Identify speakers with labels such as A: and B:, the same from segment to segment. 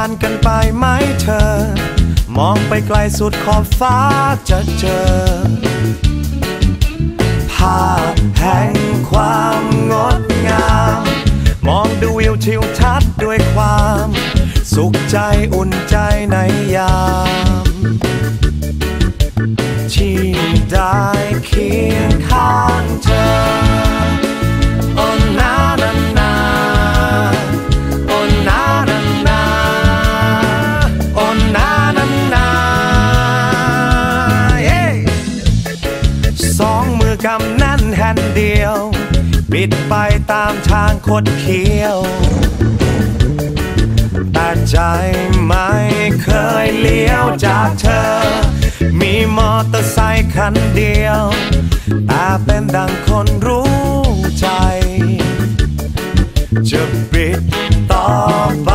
A: กานกันไปไหมเธอ มองไปไกลสุดขอบฟ้าจะเจอ ภาพแห่งความงดงาม มองดูวิวทิวทัศน์ด้วยความ สุขใจอุ่นใจในยาม มือกำแน่นแฮนเดียว บิดไปตามทางคดเคี้ยว แต่ใจไม่เคยเลี้ยวจากเธอ มีมอเตอร์ไซค์คันเดียว แต่เป็นดังคนรู้ใจ จะบิดต่อไป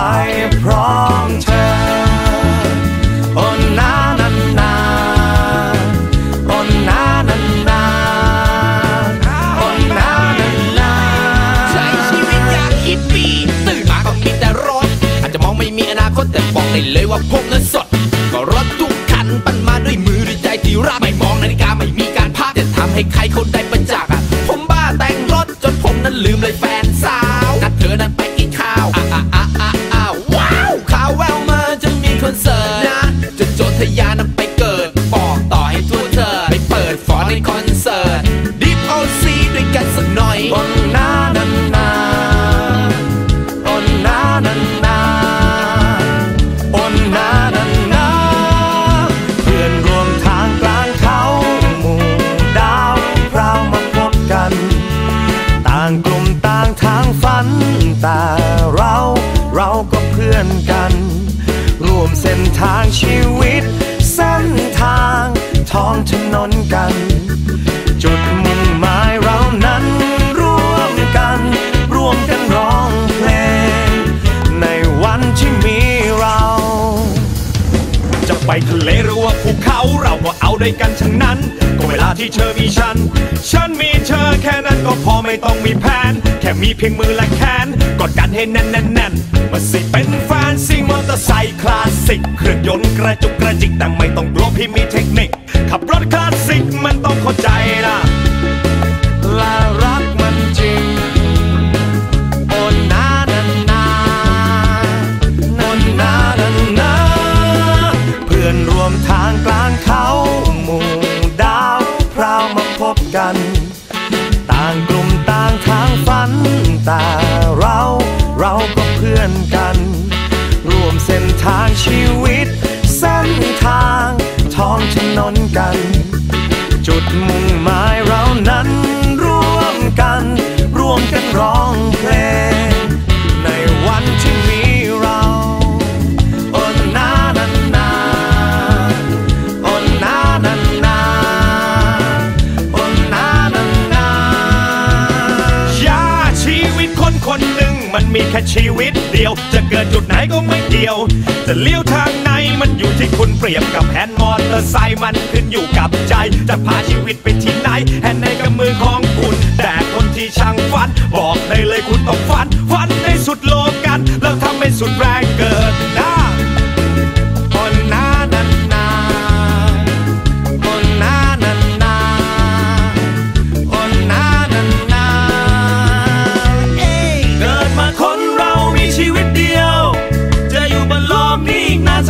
A: ่มีอนา
B: คตแต่บอกได้เลยว่าผมนั้นสด ก็รถทุกคันปั่นมาด้วยมือด้วยใจที่รักไม่มองนาฬิกาไม่มีการพักจะทำให้ใครเขาได้ประจักษ์อะผมบ้าแต่งรถจนผมนั้นลืมเลยแฟนสาวนัดเธอนั้นไปกินข้าวอะอะอะอะอะว้าวข่าวแววมาจะมีคอนเสิร์ตนะจะโจทยาน ว
A: มเส้นทางชีวิต เส้นทางท้องถนนกัน จุดมุ่งหมายเรานั้น ร่วมกัน ร่วมกันร้องเพลง ในวันที่มีเรา
C: จะไปทะเลหรือว่าภูเขาเราก็เอาด้วยกันทั้งนั้น ก็เวลาที่เธอมีฉัน ฉันมีเธอแค่นั้นก็พอไม่ต้องมีแผน แค่มีเพียงมือและแขนกดกันให้แน่นแน่นแน่นมาสิเป็นแฟนซิ่งมอเตอร์ไซค์คลาสสิกเครื่องยนต์กระจุกกระจิกแต่ไม่ต้องกลัวพี่มีเทคนิค ขับรถคลาสสิกมันต้องเข้าใจนะ
A: แต่เราเราก็เพื่อนกัน ร่วมเส้นทางชีวิต เส้นทางท้องถนนกัน จุดมุ่ง
C: ค่ชีวิตเดียว จะเกิดจุดไหนก็ไม่เดียว จะเลี้ยวทางไหนมันอยู่ที่คุณเปรียบกับแฮนด์มอเตอร์ไซค์มันขึ้นอยู่กับใจ จะพาชีวิตไปที่ไหนแฮนด์ในกับมือของคุณ แต่คนที่ช่างฝัน บอกได้เลยคุณต้องฝัน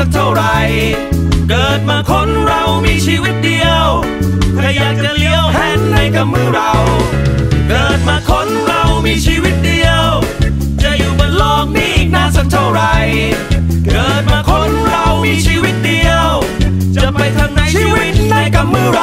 C: สักเท่าไหร่ เกิดมาคนเรามีชีวิตเดียว ถ้าอยากจะเลี้ยวแฮนในกับมือเรา เกิดมาคนเรามีชีวิตเดียว จะอยู่บนโลกนี้อีกนานสักเท่าไหร่ เกิดมาคนเรามีชีวิตเดียว จะไปทางไหนชีวิตในกับมือเรา